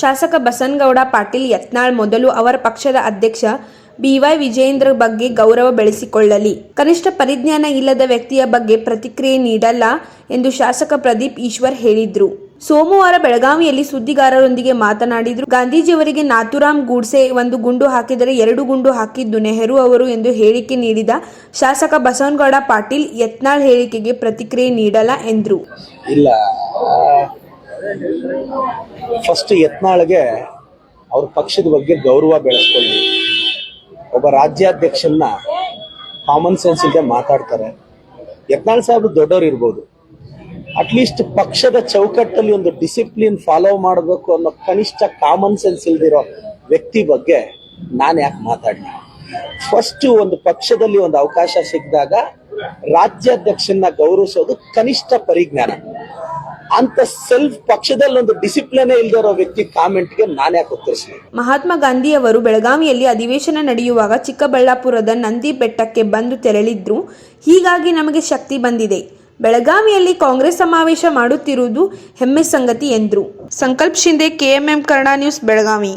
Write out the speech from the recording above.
ಶಾಸಕ ಬಸನ್ಗೌಡ ಪಾಟೀಲ್ ಯತ್ನಾಳ್ ಮೊದಲು ಅವರ ಪಕ್ಷದ ಅಧ್ಯಕ್ಷ ಬಿವೈ ವಿಜಯೇಂದ್ರ ಬಗ್ಗೆ ಗೌರವ ಬೆಳೆಸಿಕೊಳ್ಳಲಿ. ಕನಿಷ್ಠ ಪರಿಜ್ಞಾನ ಇಲ್ಲದ ವ್ಯಕ್ತಿಯ ಬಗ್ಗೆ ಪ್ರತಿಕ್ರಿಯೆ ನೀಡಲ್ಲ ಎಂದು ಶಾಸಕ ಪ್ರದೀಪ್ ಈಶ್ವರ್ ಹೇಳಿದ್ರು. ಸೋಮವಾರ ಬೆಳಗಾವಿಯಲ್ಲಿ ಸುದ್ದಿಗಾರರೊಂದಿಗೆ ಮಾತನಾಡಿದ್ರು. ಗಾಂಧೀಜಿಯವರಿಗೆ ನಾಥುರಾಮ್ ಗೂಡ್ಸೆ ಒಂದು ಗುಂಡು ಹಾಕಿದರೆ ಎರಡು ಗುಂಡು ಹಾಕಿದ್ದು ನೆಹರು ಅವರು ಎಂದು ಹೇಳಿಕೆ ನೀಡಿದ ಶಾಸಕ ಬಸವನಗೌಡ ಪಾಟೀಲ್ ಯತ್ನಾಳ್ ಹೇಳಿಕೆಗೆ ಪ್ರತಿಕ್ರಿಯೆ ನೀಡಲ್ಲ ಎಂದರು. ಫಸ್ಟ್ ಯತ್ನಾಳ್ಗೆ ಅವ್ರ ಪಕ್ಷದ ಬಗ್ಗೆ ಗೌರವ ಬೆಳೆಸ್ಕೊಳ್ಳಿ. ಒಬ್ಬ ರಾಜ್ಯಾಧ್ಯಕ್ಷನ್ನ ಕಾಮನ್ ಸೆನ್ಸ್ ಇಲ್ಲದೆ ಮಾತಾಡ್ತಾರೆ. ಯತ್ನಾಳ್ ಸಾಹೇಬ್ ದೊಡ್ಡವ್ರು ಇರ್ಬೋದು. ಅಟ್ಲೀಸ್ಟ್ ಪಕ್ಷದ ಚೌಕಟ್ಟಲ್ಲಿ ಒಂದು ಡಿಸಿಪ್ಲಿನ್ ಫಾಲೋ ಮಾಡಬೇಕು ಅನ್ನೋ ಕನಿಷ್ಠ ಕಾಮನ್ ಸೆನ್ಸ್ ಇಲ್ದಿರೋ ವ್ಯಕ್ತಿ ಬಗ್ಗೆ ನಾನು ಯಾಕೆ ಮಾತಾಡಲಿ? ಫಸ್ಟ್ ಒಂದು ಪಕ್ಷದಲ್ಲಿ ಒಂದು ಅವಕಾಶ ಸಿಕ್ಕಿದಾಗ ರಾಜ್ಯಾಧ್ಯಕ್ಷನ್ನ ಗೌರವಿಸೋದು ಕನಿಷ್ಠ ಪರಿಜ್ಞಾನ. ಅಂತ ಸೆಲ್ಫ್ ಪಕ್ಷದಲ್ಲಿ ಒಂದು ಡಿಸಿಪ್ಲಿನ್ ಇಲ್ದಿರೋ ವ್ಯಕ್ತಿ ಕಾಮೆಂಟ್ಗೆ ನಾನೇ ಉತ್ತರಿಸಿ ಮಹಾತ್ಮ ಗಾಂಧಿಯವರು ಬೆಳಗಾವಿಯಲ್ಲಿ ಅಧಿವೇಶನ ನಡೆಯುವಾಗ ಚಿಕ್ಕಬಳ್ಳಾಪುರದ ನಂದಿ ಬೆಟ್ಟಕ್ಕೆ ಬಂದು ತೆರಳಿದ್ರು. ಹೀಗಾಗಿ ನಮಗೆ ಶಕ್ತಿ ಬಂದಿದೆ. ಬೆಳಗಾವಿಯಲ್ಲಿ ಕಾಂಗ್ರೆಸ್ ಸಮಾವೇಶ ಮಾಡುತ್ತಿರುವುದು ಹೆಮ್ಮೆ ಸಂಗತಿ ಎಂದ್ರು. Sankalp Shinde KMM Kannada news, Belagavi.